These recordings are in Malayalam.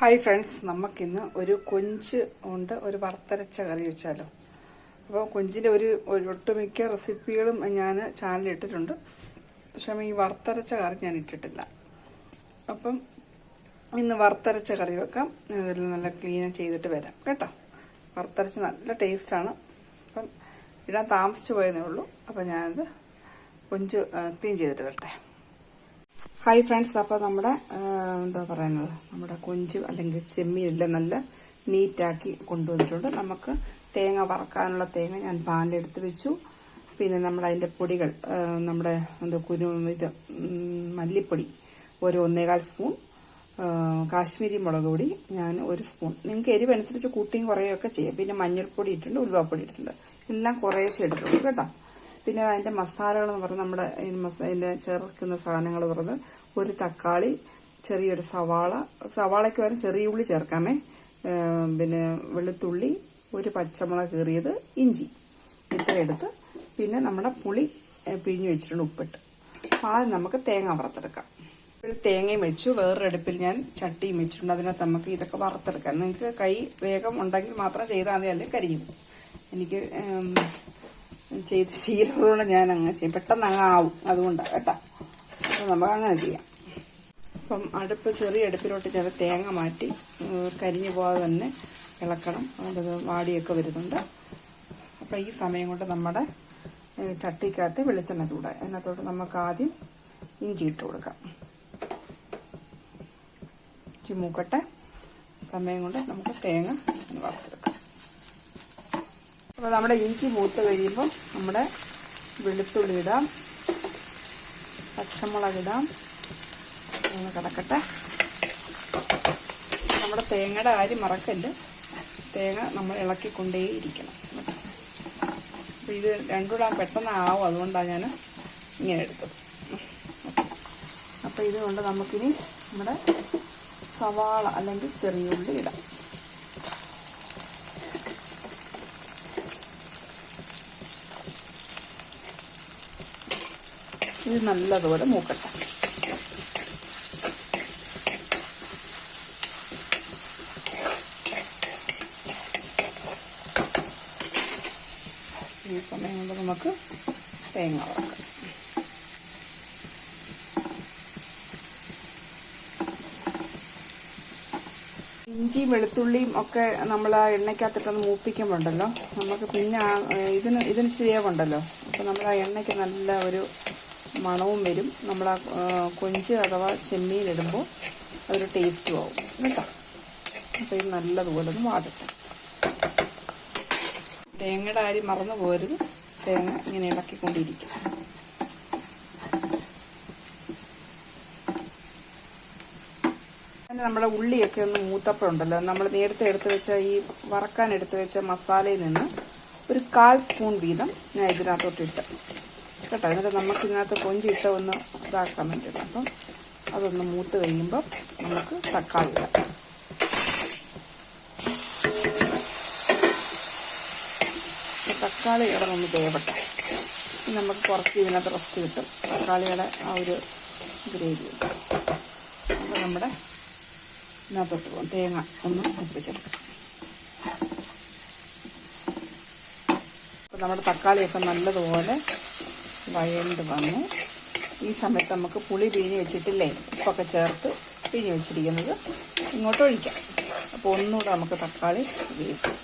ഹായ് ഫ്രണ്ട്സ് നമുക്കിന്ന് ഒരു കൊഞ്ച് കൊണ്ട് ഒരു വറുത്തരച്ച കറി വെച്ചാലോ. അപ്പോൾ കൊഞ്ചിന്റെ ഒരു ഒട്ടുമിക്ക റെസിപ്പികളും ഞാൻ ചാനലിൽ ഇട്ടിട്ടുണ്ട്. പക്ഷേ ഈ വറുത്തരച്ച കറി ഞാൻ ഇട്ടിട്ടില്ല. അപ്പം ഇന്ന് വറുത്തരച്ച കറി വെക്കാം. അതിൽ നല്ല ക്ലീൻ ചെയ്തിട്ട് വരാം കേട്ടോ. വറുത്തരച്ച് നല്ല ടേസ്റ്റാണ് അപ്പം ഇടാൻ താമസിച്ചു പോയതേ ഉള്ളൂ. അപ്പം ഞാനത് കൊഞ്ച് ക്ലീൻ ചെയ്തിട്ട് വരട്ടെ. ഹായ് ഫ്രണ്ട്സ് അപ്പോൾ നമ്മുടെ എന്താ പറയുന്നത്? നമ്മുടെ കൊഞ്ച് അല്ലെങ്കിൽ ചെമ്മീനെല്ലാം നല്ല നീറ്റാക്കി കൊണ്ടുവന്നിട്ടുണ്ട്. നമുക്ക് തേങ്ങ വറക്കാനുള്ള തേങ്ങ ഞാൻ പാനിലെടുത്ത് വെച്ചു. പിന്നെ നമ്മൾ അതിന്റെ പൊടികൾ നമ്മുടെ എന്താ കുരു ഇത് മല്ലിപ്പൊടി ഒരു ഒന്നേകാൽ സ്പൂൺ കാശ്മീരി മുളക് പൊടി ഞാൻ ഒരു സ്പൂൺ. നിങ്ങൾക്ക് എരിവ് അനുസരിച്ച് കൂട്ടിയും കുറയുകയൊക്കെ ചെയ്യാം. പിന്നെ മഞ്ഞൾപ്പൊടി ഇട്ടിട്ടുണ്ട് ഉലുവാപ്പൊടി ഇട്ടിട്ടുണ്ട്. എല്ലാം കുറേശ്ശെ എടുത്തുള്ളൂ കേട്ടോ. പിന്നെ അതിന്റെ മസാലകളെന്ന് പറഞ്ഞാൽ നമ്മുടെ അതിന്റെ ചേർക്കുന്ന സാധനങ്ങൾ പറഞ്ഞത് ഒരു തക്കാളി ചെറിയൊരു സവാള സവാളയ്ക്ക് പകരം ചെറിയ ഉള്ളി ചേർക്കാമേ. പിന്നെ വെളുത്തുള്ളി ഒരു പച്ചമുളക് കീറിയത് ഇഞ്ചി. ഇത്ര എടുത്ത് പിന്നെ നമ്മുടെ പുളി പിഴിഞ്ഞ് വെച്ചിട്ടുണ്ട് ഉപ്പിട്ട്. ആദ്യം നമുക്ക് തേങ്ങ വറുത്തെടുക്കാം. തേങ്ങയും വെച്ചു. വേറൊരു അടുപ്പിൽ ഞാൻ ചട്ടിയും വെച്ചിട്ടുണ്ട്. അതിനകത്ത് നമുക്ക് ഇതൊക്കെ വറുത്തെടുക്കാം. നിങ്ങൾക്ക് കൈ വേഗം ഉണ്ടെങ്കിൽ മാത്രം ചെയ്താൽ മതി. അല്ലെങ്കിൽ കരിഞ്ഞു എനിക്ക് ചെയ്ത് ശീലമുള്ള ഞാൻ അങ്ങ് ചെയ്യും. പെട്ടെന്ന് അങ്ങ് ആവും അതുകൊണ്ടാണ് കേട്ടോ. അപ്പോൾ നമുക്ക് അങ്ങനെ ചെയ്യാം. അപ്പം അടുപ്പ് ചെറിയ അടുപ്പിലോട്ട് ചില തേങ്ങ മാറ്റി കരിഞ്ഞു പോകാതെ തന്നെ ഇളക്കണം. അതുകൊണ്ട് വാടിയൊക്കെ വരുന്നുണ്ട്. അപ്പം ഈ സമയം കൊണ്ട് നമ്മുടെ ചട്ടിക്കകത്ത് വെളിച്ചെണ്ണ ചൂടായി അതിനകത്തോട്ട് നമുക്ക് ആദ്യം ഇഞ്ചി ഇട്ട് കൊടുക്കാം. ഇഞ്ചി മൂക്കട്ടെ. സമയം കൊണ്ട് നമുക്ക് തേങ്ങ വറുത്തെടുക്കാം. അപ്പോൾ നമ്മുടെ ഇഞ്ചി മൂത്ത് കഴിയുമ്പോൾ നമ്മുടെ വെളുത്തുള്ളി ഇടാം. പച്ചമുളക് ഇടാം. ഒന്ന് കിടക്കട്ടെ. നമ്മുടെ തേങ്ങയുടെ കാര്യം മറക്കല്ല്. തേങ്ങ നമ്മൾ ഇളക്കിക്കൊണ്ടേയിരിക്കണം അപ്പോൾ ഇത് രണ്ടും കൂടെ പെട്ടെന്ന് ആവും. അതുകൊണ്ടാണ് ഞാൻ ഇങ്ങനെ എടുത്തത്. അപ്പോൾ ഇതുകൊണ്ട് നമുക്കിനി നമ്മുടെ സവാള അല്ലെങ്കിൽ ചെറിയ ഉള്ളി ഇടാം. ഇത് നല്ലതുപോലെ മൂക്കട്ടെ. ഈ സമയം കൊണ്ട് നമുക്ക് തേങ്ങ വറക്കാം. ഇഞ്ചിയും വെളുത്തുള്ളിയും ഒക്കെ നമ്മൾ ആ എണ്ണയ്ക്കകത്തിട്ടൊന്ന് മൂപ്പിക്കുമ്പോണ്ടല്ലോ നമുക്ക് പിന്നെ ഇതിന് ഇതിന് ശരിയാവുണ്ടല്ലോ അപ്പോൾ നമ്മൾ ആ എണ്ണയ്ക്ക് നല്ല ഒരു മണവും വരും. നമ്മൾ ആ കൊഞ്ച് അഥവാ ചെമ്മീൻ ഇടുമ്പോൾ അതൊരു ടേസ്റ്റും ആവും. കേട്ടോ? അപ്പോൾ ഇത് നല്ലതുപോലെ ഒന്ന് വാടട്ടെ. തേങ്ങയുടെ അരി മറന്നു പോരുത് തേങ്ങ ഇങ്ങനെ ഇളക്കിക്കൊണ്ടിരിക്കും. പിന്നെ നമ്മുടെ ഉള്ളിയൊക്കെ ഒന്ന് മൂത്തപ്പോഴുണ്ടല്ലോ നമ്മൾ നേരത്തെ എടുത്തു വെച്ച ഈ വറക്കാൻ എടുത്തു വെച്ച മസാലയിൽ നിന്ന് ഒരു കാൽ സ്പൂൺ വീതം ഞാൻ ഇതിനകത്തോട്ട് ഇട്ട്. കേട്ടോ. എന്നിട്ട് നമുക്കിതിനകത്ത് ഇട്ട ഒന്ന് ഇതാക്കാൻ വേണ്ടിയിട്ട് അപ്പം അതൊന്ന് മൂത്ത് കഴിയുമ്പം നമുക്ക് തക്കാളി ഇടാം. തക്കാളി കിടന്നൊന്ന് വേവട്ടെ. നമുക്ക് കുറച്ച് ഇതിനകത്ത് റസ്റ്റ് കിട്ടും. തക്കാളിയുടെ ആ ഒരു ഗ്രേവി അപ്പോൾ നമ്മുടെ ഇതിനകത്തോട്ട് പോകും തേങ്ങ ഒന്ന് ഒപ്പിച്ചെടുക്കാം അപ്പോൾ നമ്മുടെ തക്കാളിയൊക്കെ നല്ലതുപോലെ വഴണ്ട് വന്നു ഈ സമയത്ത് നമുക്ക് പുളി പിഴിഞ്ഞ് വെച്ചിട്ടില്ലേ? ഉപ്പൊക്കെ ചേർത്ത് പിഴിഞ്ഞ് വെച്ചിരിക്കുന്നത് ഇങ്ങോട്ട് ഒഴിക്കാം. അപ്പോൾ ഒന്നുകൂടെ നമുക്ക് തക്കാളി വേവിക്കാം.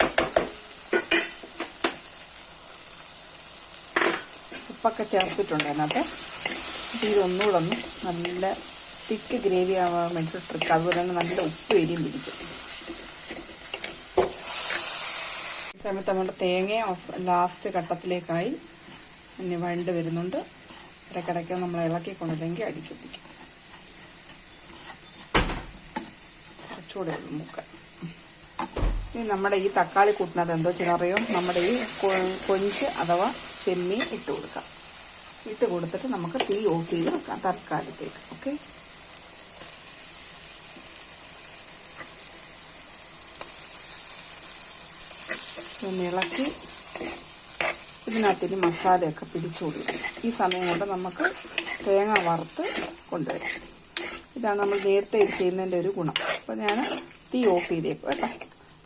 ഉപ്പൊക്കെ ചേർത്തിട്ടുണ്ട് അതിനകത്ത്. അപ്പോൾ ഇതൊന്നുകൂടെ ഒന്ന് നല്ല തിക്ക് ഗ്രേവി ആവാൻ വേണ്ടി അതുപോലെ തന്നെ നല്ല ഉപ്പ് എരിയും പിടിക്കും. ഈ സമയത്ത് നമ്മുടെ തേങ്ങ ലാസ്റ്റ് ഘട്ടത്തിലേക്കായി ഇനി വഴണ്ട് വരുന്നുണ്ട്. ഇടയ്ക്കിടയ്ക്ക് നമ്മൾ ഇളക്കി കൊണ്ടില്ലെങ്കിൽ അടിച്ചൊപ്പിക്കും കുറച്ചുകൂടെ മുക്ക. ഇനി നമ്മുടെ ഈ തക്കാളി കൂട്ടിനകത്ത് എന്തോ ചിലറിയോ നമ്മുടെ ഈ കൊഞ്ച് അഥവാ ചെമ്മീൻ ഇട്ട് കൊടുക്കാം. ഇട്ട് കൊടുത്തിട്ട് നമുക്ക് തീ ഓഫ് ചെയ്ത് വെക്കാം തൽക്കാലത്തേക്ക്. ഓക്കെ? ഇളക്കി ഇതിനകത്തിന് മസാലയൊക്കെ പിടിച്ചു കൊടുക്കും ഈ സമയം കൊണ്ട് നമുക്ക് തേങ്ങ വറുത്ത് കൊണ്ടുവരാം. ഇതാണ് നമ്മൾ നേരത്തെ ചെയ്യുന്നതിന്റെ ഒരു ഗുണം. അപ്പോൾ ഞാൻ തീ ഓഫ് ചെയ്തേക്കും കേട്ടോ.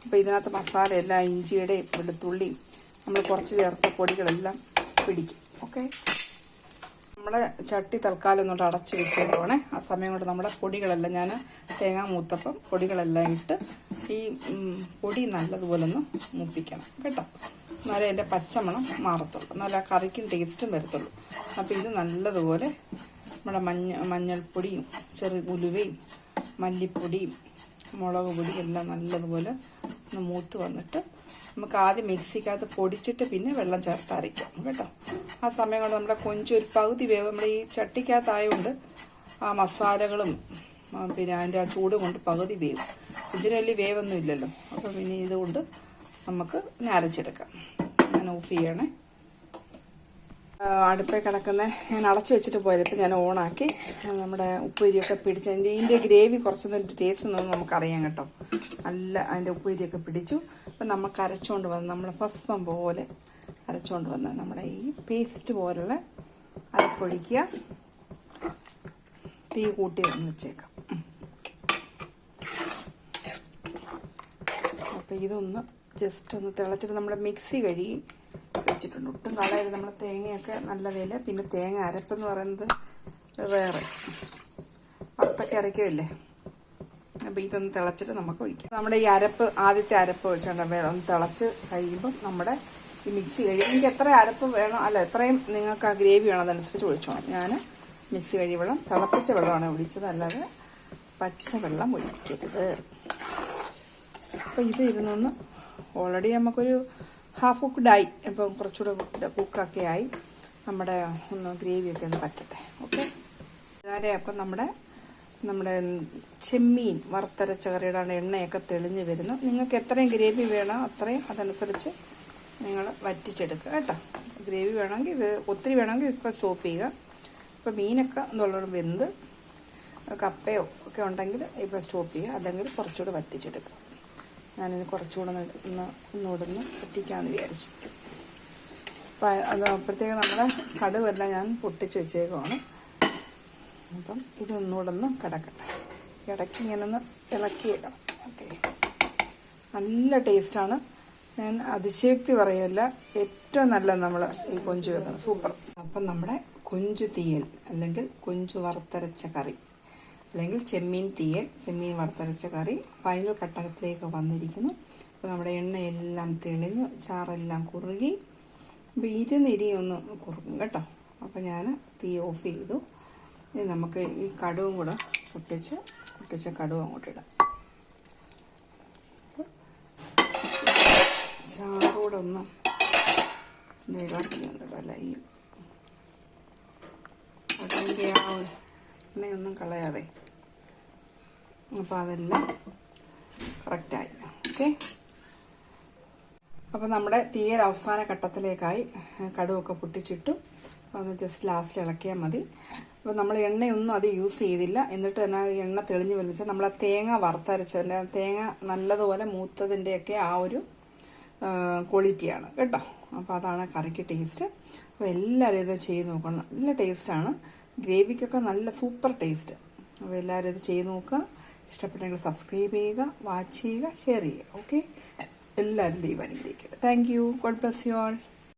അപ്പോൾ ഇതിനകത്ത് മസാല എല്ലാം ഇഞ്ചിയുടെയും വെളുത്തുള്ളിയും നമ്മൾ കുറച്ച് ചേർത്ത പൊടികളെല്ലാം പിടിക്കും. ഓക്കെ? നമ്മുടെ ചട്ടി തൽക്കാലം ഒന്നുകൂടെ അടച്ച് വെച്ചേക്കുവാണേ. ആ സമയം കൊണ്ട് നമ്മുടെ പൊടികളെല്ലാം ഞാൻ തേങ്ങ മൂത്തപ്പം പൊടികളെല്ലാം ഇട്ട് ഈ പൊടി നല്ലതുപോലെ ഒന്ന് മൂപ്പിക്കണം. കേട്ടോ? എന്നാലേ അതിന്റെ പച്ചമണം മാറത്തുള്ളൂ. നല്ല കറിക്കും ടേസ്റ്റും വരത്തുള്ളൂ. അപ്പോൾ ഇത് നല്ലതുപോലെ നമ്മുടെ മഞ്ഞ മഞ്ഞൾപ്പൊടിയും ചെറു ഉലുവയും മല്ലിപ്പൊടിയും മുളക് പൊടിയും എല്ലാം നല്ലതുപോലെ ഒന്ന് മൂത്ത് വന്നിട്ട് നമുക്ക് ആദ്യം മിക്സിക്കകത്ത് പൊടിച്ചിട്ട് പിന്നെ വെള്ളം ചേർത്ത് അരയ്ക്കാം കേട്ടോ. ആ സമയം കൊണ്ട് നമ്മുടെ കൊഞ്ചൊരു പകുതി വേവ് നമ്മുടെ ഈ ചട്ടിക്കകത്തായതുകൊണ്ട് ആ മസാലകളും പിന്നെ അതിന്റെ ആ ചൂട് കൊണ്ട് പകുതി വേവും. ഇതിന് വലിയ വേവൊന്നും ഇല്ലല്ലോ. അപ്പോൾ പിന്നെ ഇതുകൊണ്ട് നമുക്ക് ഇനി അരച്ചെടുക്കാം. ഞാൻ ഓഫ് ചെയ്യണേ. അടുപ്പിൽ കിടക്കുന്ന ഞാൻ അടച്ചു വെച്ചിട്ട് പോയത് ഇപ്പം ഞാൻ ഓണാക്കി നമ്മുടെ ഉപ്പേരിയൊക്കെ പിടിച്ച് അതിന്റെ ഇതിന്റെ ഗ്രേവി കുറച്ചൊന്നും ടേസ്റ്റ് ഒന്നും നമുക്കറിയാം കേട്ടോ. നല്ല അതിന്റെ ഉപ്പേരിയൊക്കെ പിടിച്ചു. അപ്പം നമുക്ക് അരച്ചുകൊണ്ട് വന്ന് നമ്മൾ ഭസ്മം പോലെ അരച്ചുകൊണ്ട് വന്ന് നമ്മുടെ ഈ പേസ്റ്റ് പോലുള്ള അരപ്പൊഴിക്കുക തീ കൂട്ടി വന്ന് വെച്ചേക്കാം. അപ്പം അപ്പോൾ ഇതൊന്ന് ജസ്റ്റ് ഒന്ന് തിളച്ചിട്ട് നമ്മൾ മിക്സി കഴുകി വെച്ചിട്ടുണ്ട്. ഒട്ടും കളയരുത്. നമ്മൾ തേങ്ങയൊക്കെ നല്ല വില. പിന്നെ തേങ്ങ അരപ്പെന്ന് പറയുന്നത് വേറെ. വറുത്തൊക്കെ അരയ്ക്കില്ലേ അപ്പോൾ ഇതൊന്ന് തിളച്ചിട്ട് നമുക്ക് ഒഴിക്കാം. നമ്മുടെ ഈ അരപ്പ് ആദ്യത്തെ അരപ്പ് ഒഴിച്ചുകൊണ്ട് വേണം. ഒന്ന് തിളച്ച് കഴിയുമ്പം നമ്മുടെ ഈ മിക്സി കഴിയും എനിക്ക് എത്ര അരപ്പ് വേണം? അല്ല എത്രയും നിങ്ങൾക്ക് ആ ഗ്രേവി വേണം അതനുസരിച്ച് ഒഴിച്ചോണം ഞാൻ മിക്സി കഴി വെള്ളം തിളപ്പിച്ച വെള്ളമാണ് ഒഴിച്ചത്. അല്ലാതെ പച്ച വെള്ളം ഒഴിക്കരുത്. അപ്പോൾ ഇത് ഇരുന്നൊന്ന് ഓൾറെഡി നമുക്കൊരു ഹാഫ് കുക്ക്ഡായി ഇപ്പം കുറച്ചുകൂടെ കുക്കൊക്കെ ആയി. നമ്മുടെ ഒന്ന് ഗ്രേവിയൊക്കെ ഒന്ന് പറ്റട്ടെ. ഓക്കെ വേറെ അപ്പം നമ്മുടെ നമ്മുടെ ചെമ്മീൻ വറുത്തരച്ച കറിയുടെ എണ്ണയൊക്കെ തെളിഞ്ഞ് വരുന്നു നിങ്ങൾക്ക് എത്രയും ഗ്രേവി വേണോ അത്രയും അതനുസരിച്ച് നിങ്ങൾ വറ്റിച്ചെടുക്കുക കേട്ടോ. ഗ്രേവി വേണമെങ്കിൽ ഇത് ഒത്തിരി വേണമെങ്കിൽ ഇപ്പം സ്റ്റോപ്പ് ചെയ്യുക. ഇപ്പോൾ മീനൊക്കെ നല്ലോണം വെന്ത് കപ്പയോ ഒക്കെ ഉണ്ടെങ്കിൽ ഇപ്പം സ്റ്റോപ്പ് ചെയ്യുക. അല്ലെങ്കിൽ കുറച്ചുകൂടെ വറ്റിച്ചെടുക്കുക. ഞാനിനി കുറച്ചുകൂടെ ഒന്ന് ഒന്ന് ഒന്നുകൂടെ ഒന്ന് വറ്റിക്കാമെന്ന് വിചാരിച്ചു അപ്പം അപ്പോഴത്തേക്ക് നമ്മുടെ കടുവെല്ലാം ഞാൻ പൊട്ടിച്ച് വെച്ചേക്കുവാണ്. അപ്പം ഇതൊന്നുകൂടെ ഒന്ന് കിടക്കട്ടെ. ഇടയ്ക്ക് ഇങ്ങനെ ഒന്ന് ഇളക്കിയേക്കണം. ഓക്കെ. നല്ല ടേസ്റ്റാണ്. ഞാൻ അതിശയോക്തി പറയല്ല. ഏറ്റവും നല്ല നമ്മൾ ഈ കൊഞ്ച് വെക്കുന്നത്. സൂപ്പർ. അപ്പം നമ്മുടെ കൊഞ്ചു തീയൽ അല്ലെങ്കിൽ കൊഞ്ചു വറുത്തരച്ച കറി. അല്ലെങ്കിൽ ചെമ്മീൻ തീയൽ ചെമ്മീൻ വറുത്തരച്ച കറി ഫൈനൽ ഘട്ടത്തിലേക്ക് വന്നിരിക്കുന്നു. അപ്പോൾ നമ്മുടെ എണ്ണയെല്ലാം തെളിഞ്ഞ് ചാറെല്ലാം കുറുകി. അപ്പോൾ ഇരുന്നിരി ഒന്ന് കുറുക്കും കേട്ടോ. അപ്പോൾ ഞാൻ തീ ഓഫ് ചെയ്തു. ഇനി നമുക്ക് ഈ കടുവും കൂടെ പൊട്ടിച്ച് പൊട്ടിച്ച കടുവ് അങ്ങോട്ട് ഇടാം. ചാറൂടെ ഒന്ന് ഇളക്കിയുണ്ടല്ല ഈ അതിന്റെ ആ എണ്ണയൊന്നും കളയാതെ. അപ്പോൾ അതെല്ലാം കറക്റ്റായി ഓക്കെ അപ്പോൾ നമ്മുടെ തീയൽ അവസാന ഘട്ടത്തിലേക്കായി കടുവൊക്കെ പൊട്ടിച്ചിട്ടു. അത് ജസ്റ്റ് ലാസ്റ്റിൽ ഇളക്കിയാൽ മതി. അപ്പോൾ നമ്മൾ എണ്ണയൊന്നും അത് യൂസ് ചെയ്തില്ല. എന്നിട്ട് തന്നെ എണ്ണ തെളിഞ്ഞു വലിച്ചാൽ നമ്മൾ ആ തേങ്ങ വറുത്തരച്ചതിന്റെ തേങ്ങ നല്ലതുപോലെ മൂത്തതിന്റെയൊക്കെ ആ ഒരു ക്വാളിറ്റിയാണ് കേട്ടോ? അപ്പോൾ അതാണ് കറിക്ക് ടേസ്റ്റ് അപ്പോൾ എല്ലാവരും ഇത് ചെയ്ത് നോക്കണം. നല്ല ടേസ്റ്റാണ് ഗ്രേവിക്കൊക്കെ നല്ല സൂപ്പർ ടേസ്റ്റ്. അപ്പോൾ എല്ലാവരും ഇത് ചെയ്ത് നോക്കുക. ഇഷ്ടപ്പെട്ടെങ്കിൽ സബ്സ്ക്രൈബ് ചെയ്യുക വാച്ച് ചെയ്യുക ഷെയർ ചെയ്യുക. ഓക്കെ? എല്ലാവരും ദൈവം അനുഗ്രഹിക്കട്ടെ thank you. God bless you all.